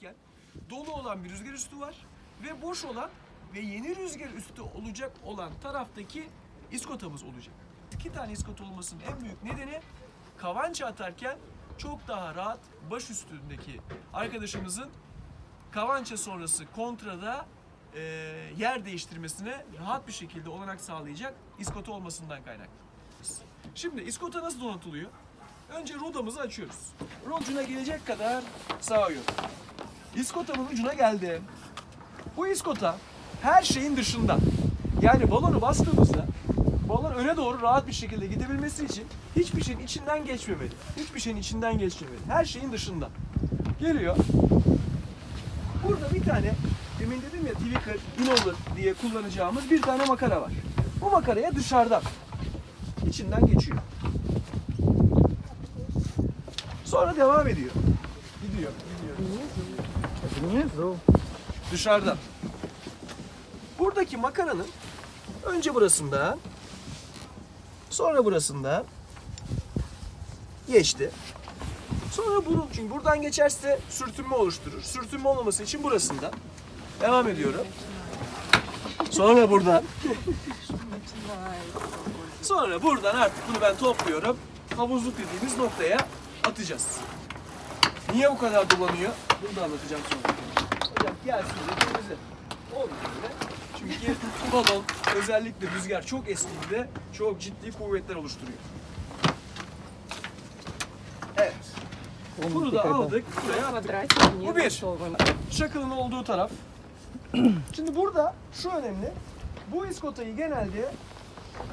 iken dolu olan bir rüzgar üstü var ve boş olan ve yeni rüzgar üstü olacak olan taraftaki iskotamız olacak. İki tane iskot olmasının en büyük nedeni kavança atarken çok daha rahat baş üstündeki arkadaşımızın kavança sonrası kontrada e, yer değiştirmesine rahat bir şekilde olanak sağlayacak iskota olmasından kaynaklı. Şimdi iskota nasıl donatılıyor? Önce rodamızı açıyoruz. Rod ucuna gelecek kadar sağıyorum. İskotamın ucuna geldim. Bu iskota her şeyin dışında. Yani balonu bastığımızda balon öne doğru rahat bir şekilde gidebilmesi için hiçbir şeyin içinden geçmemeli. Hiçbir şeyin içinden geçmemeli. Her şeyin dışında. Geliyor. Burada bir tane demin dedim ya Twicker, Innover diye kullanacağımız bir tane makara var. Bu makaraya dışarıdan içinden geçiyor. Sonra devam ediyor. Gidiyor, gidiyor. Dışarıdan. Buradaki makaranın önce burasında, sonra burasında geçti. Sonra bunu, çünkü buradan geçerse sürtünme oluşturur. Sürtünme olmaması için burasında. Devam ediyorum. Sonra buradan. Sonra buradan artık bunu ben topluyorum. Havuzluk dediğimiz noktaya atacağız. Niye bu kadar dolanıyor? Bunu da anlatacağım sonra. Hocam gelsin de Olmuyor. Çünkü balon özellikle rüzgar çok estiğinde çok ciddi kuvvetler oluşturuyor. Evet. Bunu da aldık. Buraya aradık. Bu bir. Şakılın olduğu taraf. Şimdi burada şu önemli. Bu iskotayı genelde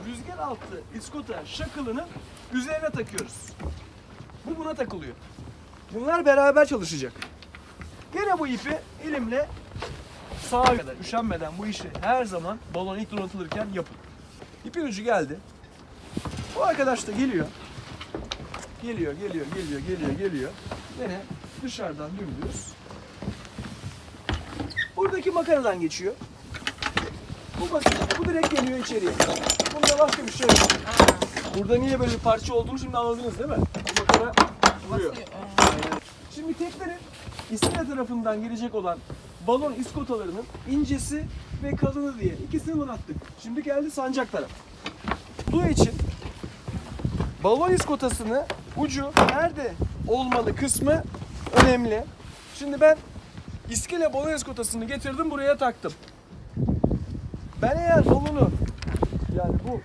rüzgar altı iskota şakılının üzerine takıyoruz. Bu buna takılıyor. Bunlar beraber çalışacak. Gene bu ipi elimle sağa kadar üşenmeden bu işi her zaman balon ilk donatılırken yapın. İpin ucu geldi. Bu arkadaş da geliyor. Geliyor, geliyor, geliyor, geliyor, geliyor. Gene dışarıdan dümdüz Buradaki makaradan geçiyor. Bu basit. Bu direkt geliyor içeriye. Bunda başka bir şey yok. Burada niye böyle bir parça olduğunu şimdi anladınız değil mi? Vuruyor. Şimdi teknenin İskele tarafından gelecek olan balon iskotalarının incesi ve kalını diye ikisini donattık. Şimdi geldi sancak taraf. Bu için balon iskotasını ucu nerede olmalı kısmı önemli. Şimdi ben İskele balon iskotasını getirdim buraya taktım. Ben eğer balonu yani bu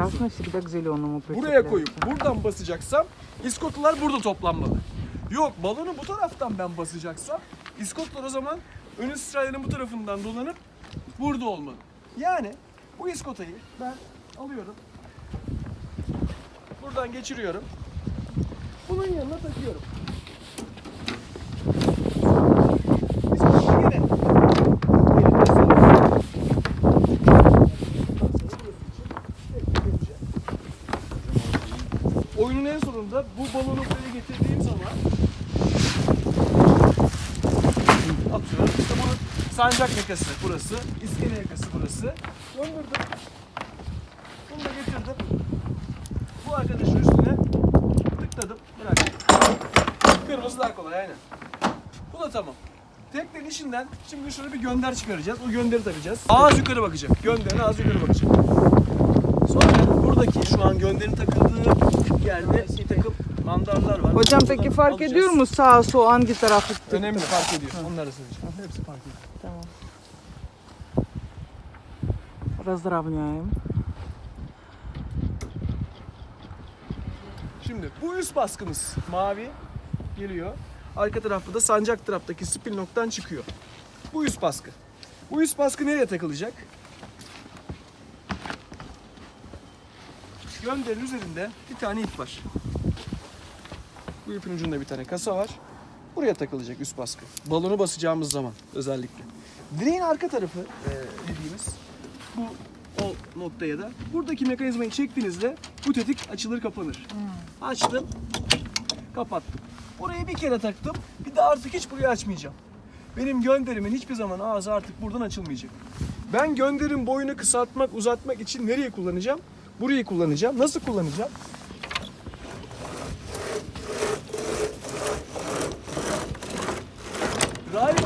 köşesinden balonumuzu Красный всегда к зеленому buraya koyup buradan basacaksam iskotalar burada toplanmalı. Yok balonu bu taraftan ben basacaksam iskotlar o zaman ön İsrail'in bu tarafından dolanıp burada olmalı. Yani bu iskotayı ben alıyorum. Buradan geçiriyorum. Bunun yanına takıyorum. Sancak yakası burası, iskele yakası burası. Döndürdüm. Bunu da getirdim. Bu arkadaşın üstüne tıkladım, bıraktım. Kırmızı daha kolay aynen. Bu da tamam. Teknenin içinden şimdi şöyle bir gönder çıkaracağız. O gönderi takacağız. Ağız yukarı bakacak. Gönderin ağız yukarı bakacak. Sonra buradaki şu an gönderin takıldığı yerde bir takım mandarlar var. Hocam peki Bunları fark alacağız. ediyor mu sağ sol hangi tarafı? Önemli fark ediyor. Onları da söyleyeceğim. Hepsi fark ediyor. Tamam. Разравняем. Şimdi bu üst baskımız mavi geliyor. Arka tarafta da sancak taraftaki spin noktadan çıkıyor. Bu üst baskı. Bu üst baskı nereye takılacak? Gönderin üzerinde bir tane ip var. Bu ipin ucunda bir tane kasa var. Buraya takılacak üst baskı. Balonu basacağımız zaman özellikle. Direğin arka tarafı e, dediğimiz bu o noktaya da buradaki mekanizmayı çektiğinizde bu tetik açılır kapanır. Açtım, kapattım. Orayı bir kere taktım. Bir de artık hiç burayı açmayacağım. Benim gönderimin hiçbir zaman ağzı artık buradan açılmayacak. Ben gönderin boyunu kısaltmak, uzatmak için nereye kullanacağım? Burayı kullanacağım. Nasıl kullanacağım?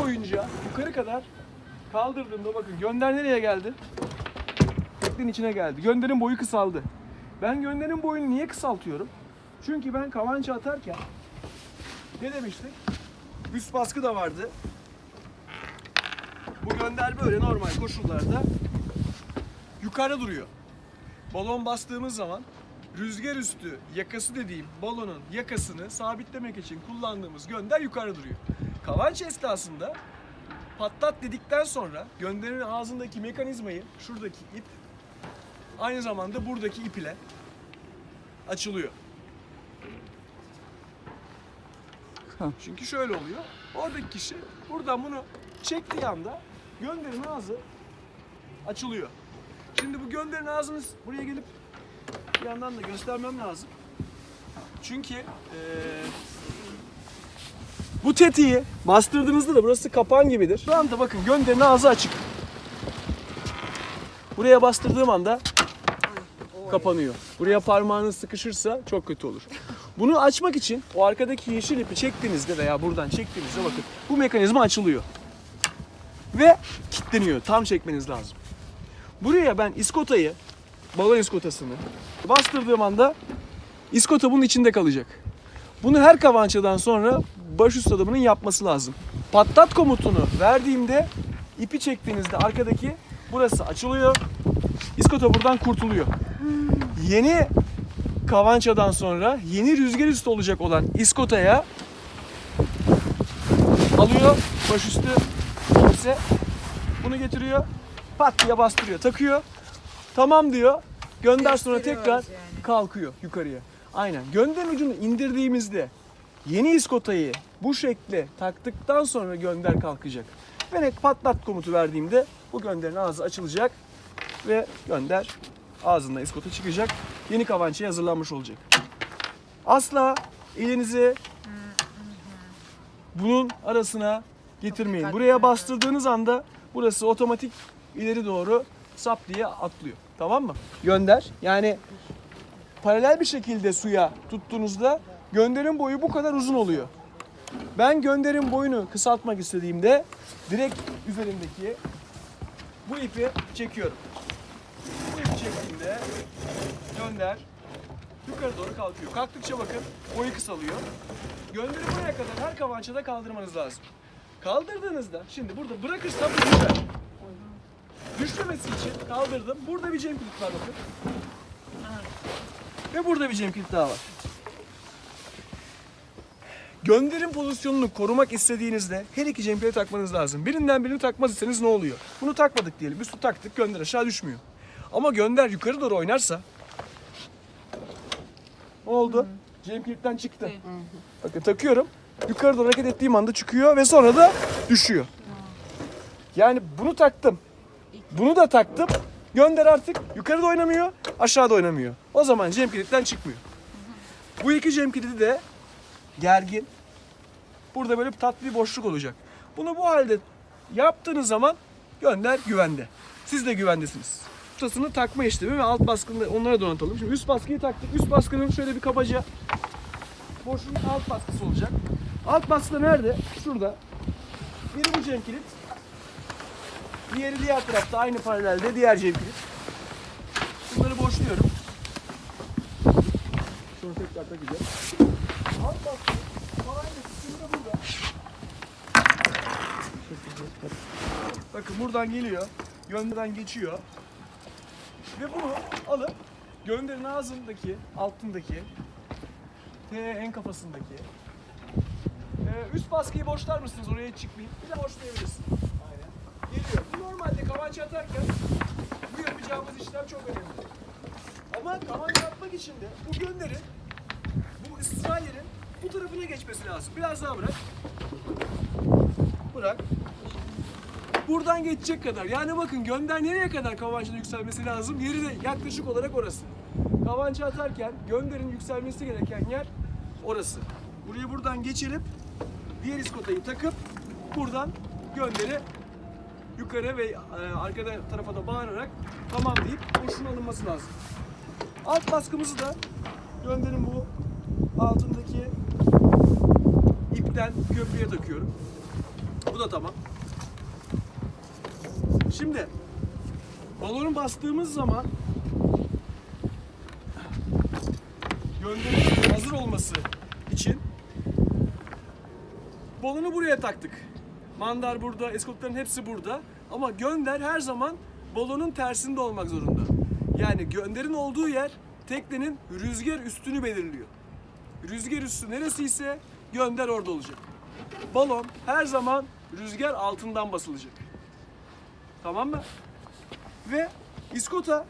boyunca yukarı kadar kaldırdığımda bakın gönder nereye geldi? Teknenin içine geldi. Gönderin boyu kısaldı. Ben gönderin boyunu niye kısaltıyorum? Çünkü ben kavança atarken ne demiştik? Üst baskı da vardı. Bu gönder böyle normal koşullarda yukarı duruyor. Balon bastığımız zaman rüzgar üstü yakası dediğim balonun yakasını sabitlemek için kullandığımız gönder yukarı duruyor. Kavanç esnasında patlat dedikten sonra gönderin ağzındaki mekanizmayı şuradaki ip aynı zamanda buradaki ip ile açılıyor. Çünkü şöyle oluyor. Oradaki kişi buradan bunu çektiği anda gönderin ağzı açılıyor. Şimdi bu gönderin ağzını buraya gelip bir yandan da göstermem lazım. Çünkü eee, bu tetiği bastırdığınızda da burası kapan gibidir. Şu anda bakın gönderin ağzı açık. Buraya bastırdığım anda kapanıyor. Buraya parmağınız sıkışırsa çok kötü olur. Bunu açmak için o arkadaki yeşil ipi çektiğinizde veya buradan çektiğinizde bakın bu mekanizma açılıyor. Ve kilitleniyor. Tam çekmeniz lazım. Buraya ben iskotayı, balon iskotasını bastırdığım anda iskota bunun içinde kalacak. Bunu her kavançadan sonra baş üst adamının yapması lazım. Patlat komutunu verdiğimde ipi çektiğinizde arkadaki burası açılıyor. İskota buradan kurtuluyor. Yeni kavançadan sonra yeni rüzgar üstü olacak olan iskotaya alıyor. Başüstü ise bunu getiriyor. Pat diye bastırıyor takıyor. Tamam diyor. Gönder sonra tekrar kalkıyor yukarıya. Aynen. Gönderin ucunu indirdiğimizde yeni iskotayı bu şekle taktıktan sonra gönder kalkacak. Ve net patlat komutu verdiğimde bu gönderin ağzı açılacak ve gönder ağzından iskota çıkacak yeni kavançaya hazırlanmış olacak asla elinizi bunun arasına getirmeyin. Buraya bastırdığınız anda burası otomatik ileri doğru sap diye atlıyor. Tamam mı? Gönder. Yani paralel bir şekilde suya tuttuğunuzda gönderin boyu bu kadar uzun oluyor. Ben gönderin boyunu kısaltmak istediğimde direkt üzerindeki bu ipi çekiyorum. Çektiğimde gönder yukarı doğru kalkıyor. Kalktıkça bakın boyu kısalıyor. Gönderi buraya kadar her kavançada kaldırmanız lazım. Kaldırdığınızda şimdi burada bırakırsam düşer. Düşmemesi için kaldırdım. Burada bir cem kilit var bakın. Ve burada bir cem kilit daha var. Gönderim pozisyonunu korumak istediğinizde her iki cem kilidi takmanız lazım. Birinden birini takmaz iseniz ne oluyor? Bunu takmadık diyelim. Üstü taktık gönder aşağı düşmüyor. Ama gönder yukarı doğru oynarsa ne oldu? Cem kilitten çıktı. Bakın takıyorum. Yukarı doğru hareket ettiğim anda çıkıyor ve sonra da düşüyor. Yani bunu taktım. Bunu da taktım. Gönder artık yukarıda oynamıyor, aşağıda oynamıyor. O zaman cem kilitten çıkmıyor. Bu iki cem kilidi de gergin. Burada böyle bir tatlı bir boşluk olacak. Bunu bu halde yaptığınız zaman gönder güvende. Siz de güvendesiniz. Tutasını takma işlemi ve alt baskını onlara donatalım. Şimdi üst baskıyı taktık. Üst baskının şöyle bir kabaca boşluğun alt baskısı olacak. Alt baskı da nerede? Şurada. Biri bu cem kilit. Diğeri diğer tarafta aynı paralelde diğer cem kilit. Bunları boşluyorum. Sonra tekrar takacağım. Alt baskı kısmı da burada. Bakın buradan geliyor. Gönderden geçiyor. Ve bunu alıp gönderin ağzındaki, altındaki T en kafasındaki. Ee, üst baskıyı boşlar mısınız oraya hiç çıkmayayım? Bir de boşlayabilirsin. Aynen. Geliyor. Normalde kavança atarken bu yapacağımız işlem çok önemli. Ama kavança atmak için de bu gönderin bu ısrar yerin bu tarafına geçmesi lazım. Biraz daha bırak. Bırak. Buradan geçecek kadar. Yani bakın gönder nereye kadar kavançada yükselmesi lazım? Yeri de yaklaşık olarak orası. Kavança atarken gönderin yükselmesi gereken yer orası. Burayı buradan geçirip diğer iskotayı takıp buradan gönderi yukarı ve e, arkada tarafa da bağırarak tamam deyip boşluğun alınması lazım. Alt baskımızı da gönderin bu altındaki ipten köprüye takıyorum. Bu da tamam. Şimdi balonu bastığımız zaman gönderin hazır olması için balonu buraya taktık. Mandar burada, eskotların hepsi burada. Ama gönder her zaman balonun tersinde olmak zorunda. Yani gönderin olduğu yer teknenin rüzgar üstünü belirliyor. Rüzgar üstü neresi ise gönder orada olacak. Balon her zaman rüzgar altından basılacak. Tamam mı? Ve iskota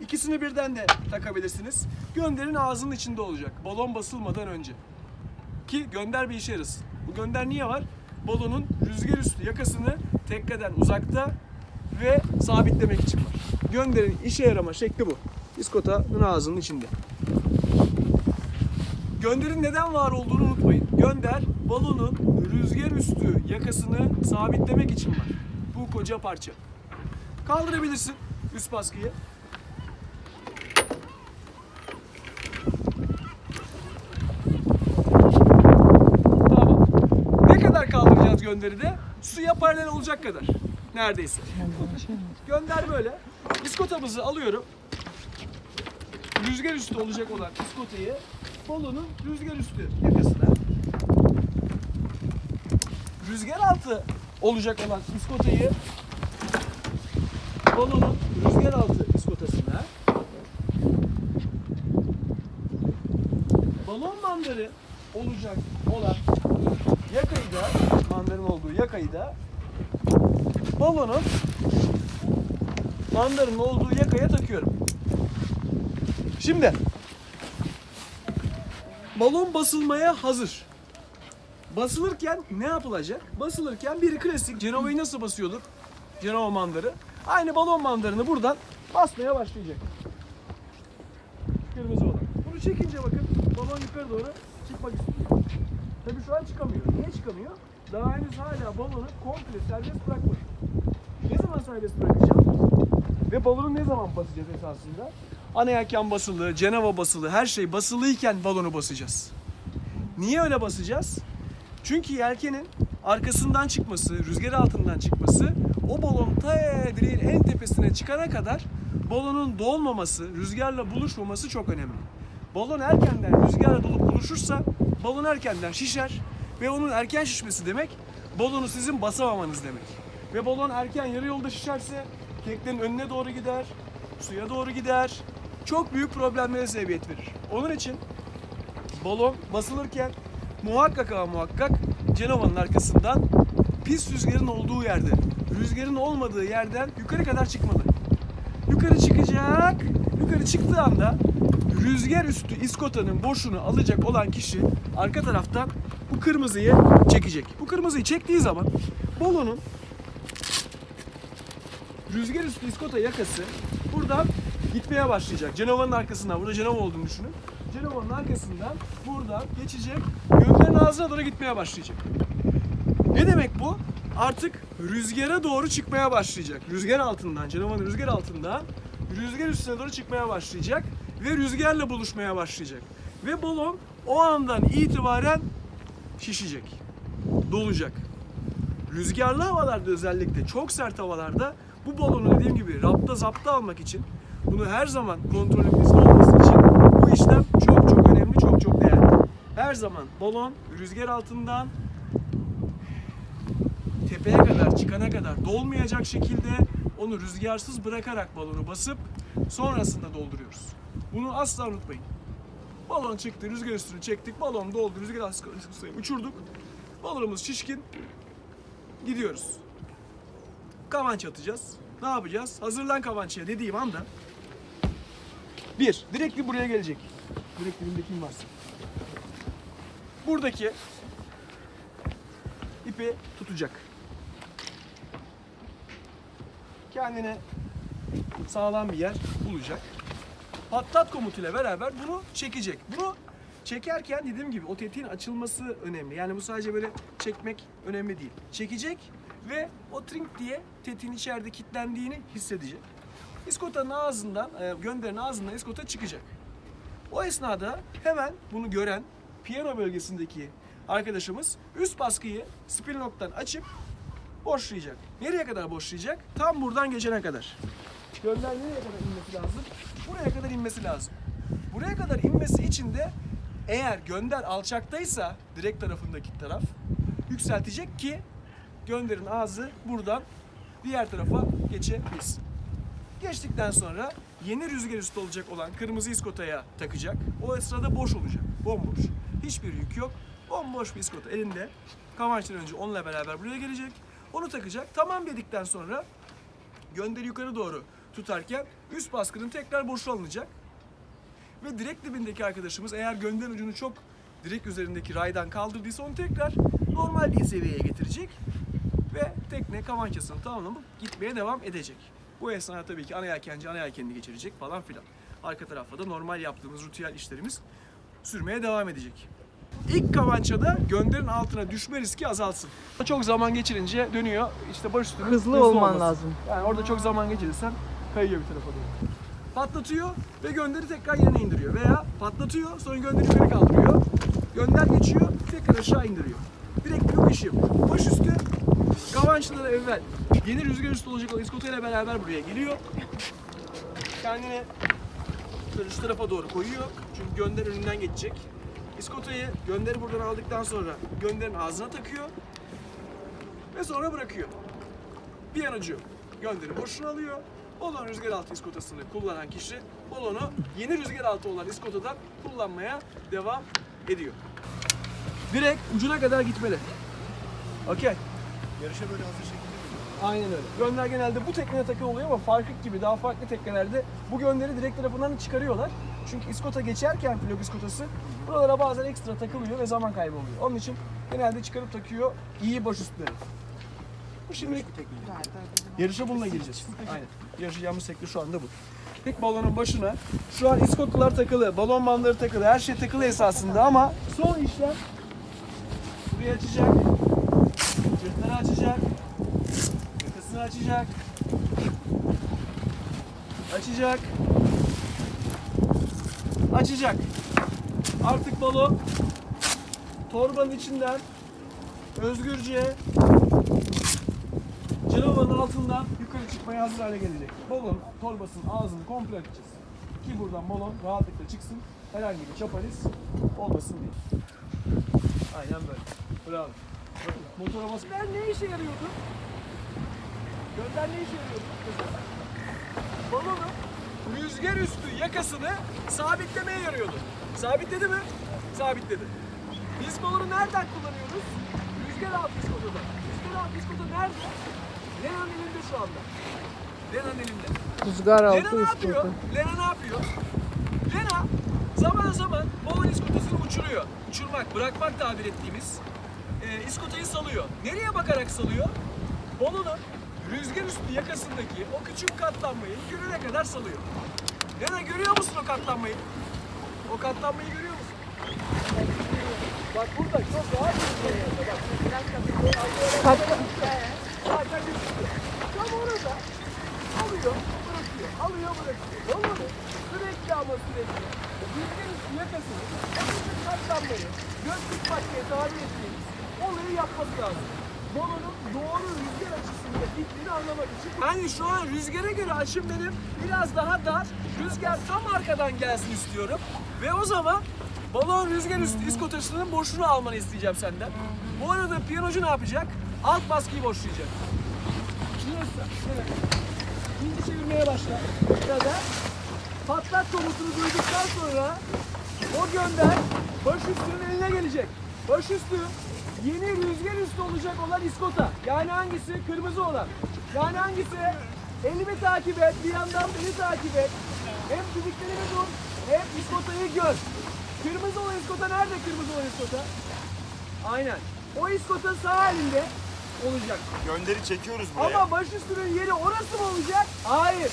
ikisini birden de takabilirsiniz. Gönderin ağzının içinde olacak. Balon basılmadan önce. Ki gönder bir işe yarasın. Bu gönder niye var? Balonun rüzgar üstü yakasını tekneden uzakta ve sabitlemek için var. Gönderin işe yarama şekli bu. İskotanın ağzının içinde. Gönderin neden var olduğunu unutmayın. Gönder balonun rüzgar üstü yakasını sabitlemek için var. Bu koca parça. Kaldırabilirsin üst baskıyı. Tamam. Ne kadar kaldıracağız gönderide? Suya paralel olacak kadar. Neredeyse. Gönder böyle. İskotamızı alıyorum. Rüzgar üstü olacak olan iskotayı balonun rüzgar üstü yakasına. Rüzgar altı olacak olan iskotayı balonun rüzgar altı iskotasına. Balon mandarı olacak olan yakayı da mandarın olduğu yakayı da balonun mandarın olduğu yakaya takıyorum. Şimdi balon basılmaya hazır. Basılırken ne yapılacak? Basılırken bir klasik Cenova'yı nasıl basıyorduk? Cenova mandarı. Aynı balon mandarını buradan basmaya başlayacak. Kırmızı olan. Bunu çekince bakın balon yukarı doğru çıkmak istiyor. Tabii şu an çıkamıyor. Niye çıkamıyor? Daha henüz hala balonu komple serbest bırakmadık. Ne zaman serbest bırakacağım? Ve balonu ne zaman basacağız esasında? Ana yelken basılı, Cenova basılı, her şey basılıyken balonu basacağız. Niye öyle basacağız? Çünkü yelkenin arkasından çıkması, rüzgar altından çıkması o balon ta direğin en tepesine çıkana kadar balonun dolmaması, rüzgarla buluşmaması çok önemli. Balon erkenden rüzgarla dolup buluşursa balon erkenden şişer ve onun erken şişmesi demek balonu sizin basamamanız demek. Ve balon erken yarı yolda şişerse teknenin önüne doğru gider, suya doğru gider. Çok büyük problemlere sebebiyet verir. Onun için balon basılırken muhakkak ama muhakkak Cenova'nın arkasından pis rüzgarın olduğu yerde, rüzgarın olmadığı yerden yukarı kadar çıkmalı. Yukarı çıkacak. Yukarı çıktığı anda rüzgar üstü iskotanın boşunu alacak olan kişi arka taraftan bu kırmızıyı çekecek. Bu kırmızıyı çektiği zaman balonun rüzgar üstü iskota yakası buradan gitmeye başlayacak. Cenova'nın arkasından, burada Cenova olduğunu düşünün. Cenova'nın arkasından buradan geçecek, gönderin ağzına doğru gitmeye başlayacak. Ne demek bu? Artık rüzgara doğru çıkmaya başlayacak. Rüzgar altından, Cenova'nın rüzgar altından rüzgar üstüne doğru çıkmaya başlayacak ve rüzgarla buluşmaya başlayacak. Ve balon o andan itibaren şişecek, dolacak. Rüzgarlı havalarda özellikle çok sert havalarda bu balonu dediğim gibi rapta zapta almak için bunu her zaman kontrolümüzde olması için bu işlem çok çok önemli, çok çok değerli. Her zaman balon rüzgar altından tepeye kadar çıkana kadar dolmayacak şekilde onu rüzgarsız bırakarak balonu basıp sonrasında dolduruyoruz. Bunu asla unutmayın. Balon çıktı, rüzgar üstünü çektik, balon doldu, rüzgar altı uçurduk. Balonumuz şişkin, gidiyoruz. Kavanç atacağız. Ne yapacağız? Hazırlan kavançaya dediğim anda bir, direktli buraya gelecek. Direkt dibinde kim varsa. Buradaki ipi tutacak. Kendine sağlam bir yer bulacak. Patlat komutuyla beraber bunu çekecek. Bunu çekerken dediğim gibi o tetiğin açılması önemli. Yani bu sadece böyle çekmek önemli değil. Çekecek ve o trink diye tetiğin içeride kilitlendiğini hissedecek. İskotanın ağzından, e, gönderin ağzından iskota çıkacak. O esnada hemen bunu gören piyano bölgesindeki arkadaşımız üst baskıyı spin lock'tan açıp boşlayacak. Nereye kadar boşlayacak? Tam buradan geçene kadar. Gönder nereye kadar inmesi lazım? Buraya kadar inmesi lazım. Buraya kadar inmesi için de eğer gönder alçaktaysa direkt tarafındaki taraf yükseltecek ki gönderin ağzı buradan diğer tarafa geçebilsin. Geçtikten sonra yeni rüzgar üstü olacak olan kırmızı iskotaya takacak. O sırada boş olacak. Bomboş. Hiçbir yük yok. Bomboş bir iskota elinde. Kavançtan önce onunla beraber buraya gelecek. Onu takacak. Tamam dedikten sonra gönderi yukarı doğru tutarken üst baskının tekrar boşu alınacak. Ve direkt dibindeki arkadaşımız eğer gönder ucunu çok direkt üzerindeki raydan kaldırdıysa onu tekrar normal bir seviyeye getirecek. Ve tekne kavançasını tamamlayıp gitmeye devam edecek. Bu esnada tabii ki ana yelkenci ana yelkenini geçirecek falan filan. Arka tarafta da normal yaptığımız rutiyel işlerimiz sürmeye devam edecek. İlk kavançada gönderin altına düşme riski azalsın. Çok zaman geçirince dönüyor. İşte baş üstüne Hızlı olman olması. lazım. Yani orada çok zaman geçirirsen kayıyor bir tarafa doğru. Patlatıyor ve gönderi tekrar yerine indiriyor. Veya patlatıyor sonra gönderi yukarı kaldırıyor. Gönder geçiyor tekrar aşağı indiriyor. Direkt bir iş yapıyor. Baş üstü Kavançlı'dan evvel yeni rüzgar üstü olacak olan iskota ile beraber buraya geliyor. Kendini şöyle şu tarafa doğru koyuyor. Çünkü gönder önünden geçecek. İskotayı gönderi buradan aldıktan sonra gönderin ağzına takıyor. Ve sonra bırakıyor. Bir an ucu gönderi boşuna alıyor. Balon rüzgar altı iskotasını kullanan kişi balonu yeni rüzgar altı olan iskotadan kullanmaya devam ediyor. Direkt ucuna kadar gitmeli. Okey. Yarışa böyle hazır şekilde? Aynen öyle. Gönder genelde bu tekneye takılı oluyor ama farklı gibi daha farklı teknelerde bu gönderi direkt tarafından çıkarıyorlar. Çünkü iskota geçerken flok iskotası buralara bazen ekstra takılıyor ve zaman kaybı oluyor. Onun için genelde çıkarıp takıyor iyi baş üstleri. Bu şimdi yarışa bununla gireceğiz. Aynen. Yarışacağımız tekne şu anda bu. İlk balonun başına şu an iskotlar takılı, balon bandları takılı, her şey takılı esasında ama son işlem burayı açacak, cırtları açacak, Yakasını açacak. Açacak. Açacak. Artık balon torbanın içinden özgürce canavarın altından yukarı çıkmaya hazır hale gelecek. Balon torbasının ağzını komple açacağız. Ki buradan balon rahatlıkla çıksın. Herhangi bir çapariz olmasın diye. Aynen böyle. Bravo. Motora basın. Ben ne işe yarıyordu? Gönder ne işe yarıyor? Balonu rüzgar üstü yakasını sabitlemeye yarıyordu. Sabitledi mi? Sabitledi. Biz balonu nereden kullanıyoruz? Rüzgar altı iskotoda. Rüzgar altı iskoto nerede? Lena'nın elinde şu anda. Lena'nın elinde. Rüzgar Lena altı ne yapıyor? Lena ne yapıyor? Lena zaman zaman balon iskotasını uçuruyor. Uçurmak, bırakmak tabir ettiğimiz e, iskotayı salıyor. Nereye bakarak salıyor? Balonun rüzgar üstü yakasındaki o küçük katlanmayı görene kadar salıyor. Lena görüyor musun o katlanmayı? O katlanmayı görüyor musun? Bak burada çok rahat bir şey. Bak. Zaten gözüküyor. Tam orada alıyor, bırakıyor, alıyor, bırakıyor. Balonu sürekli ama sürekli rüzgar üstü yakasını, o küçük katlanmayı, göz tutmak diye tabir ettiğimiz olayı yapması lazım. Balonun doğru rüzgar açısında gittiğini anlamak için. Yani şu an rüzgara göre açım benim biraz daha dar. Rüzgar tam arkadan gelsin istiyorum. Ve o zaman balon rüzgar üstü iskotasının boşluğunu almanı isteyeceğim senden. Bu arada piyanocu ne yapacak? Alt baskıyı boşlayacak. Şurası. Evet. İkinci çevirmeye başla. Burada patlat komutunu duyduktan sonra o gönder baş üstünün eline gelecek. Baş üstü yeni rüzgar üstü olacak olan iskota. Yani hangisi? Kırmızı olan. Yani hangisi? Elimi takip et, bir yandan beni takip et. Hem didiklerimi dur, hem iskotayı gör. Kırmızı olan iskota nerede kırmızı olan iskota? Aynen. O iskota sağ elinde olacak. Gönderi çekiyoruz buraya. Ama baş üstünün yeri orası mı olacak? Hayır.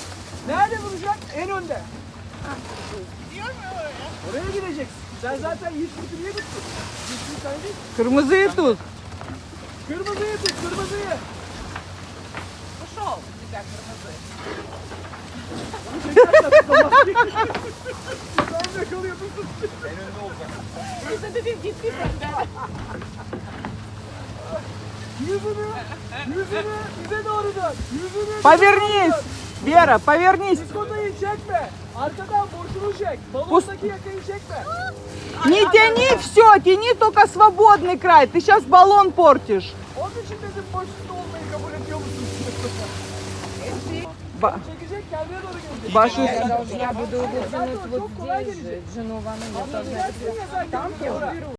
Nerede duracak? En önde. Oraya gideceksin. Sen zaten 100 litre niye tuttun? 100 litre değil. Kırmızıyı tut. Kırmızıyı tut, kırmızıyı. Пошел. Bir dakika kırmızı. Sen yakalıyordun. En önde olacak. Burada dedim gitti benden. Yüzünü, yüzünü bize doğru dön. Yüzünü bize doğru dön. Повернись. Вера, повернись. Diskotayı çekme. Arkadan boşluğu çek. Balondaki yakayı çekme. Не тяни все, тяни только свободный край. Ты сейчас баллон портишь. Onun için dedim boşlukta olmayı kabul ediyor musun? Ба- Çekecek kendine doğru gelecek. Башу, Я буду тянуть o вот здесь же. Жену ванну я должна Anlayacaksın ya sen Там я sonra. уберу.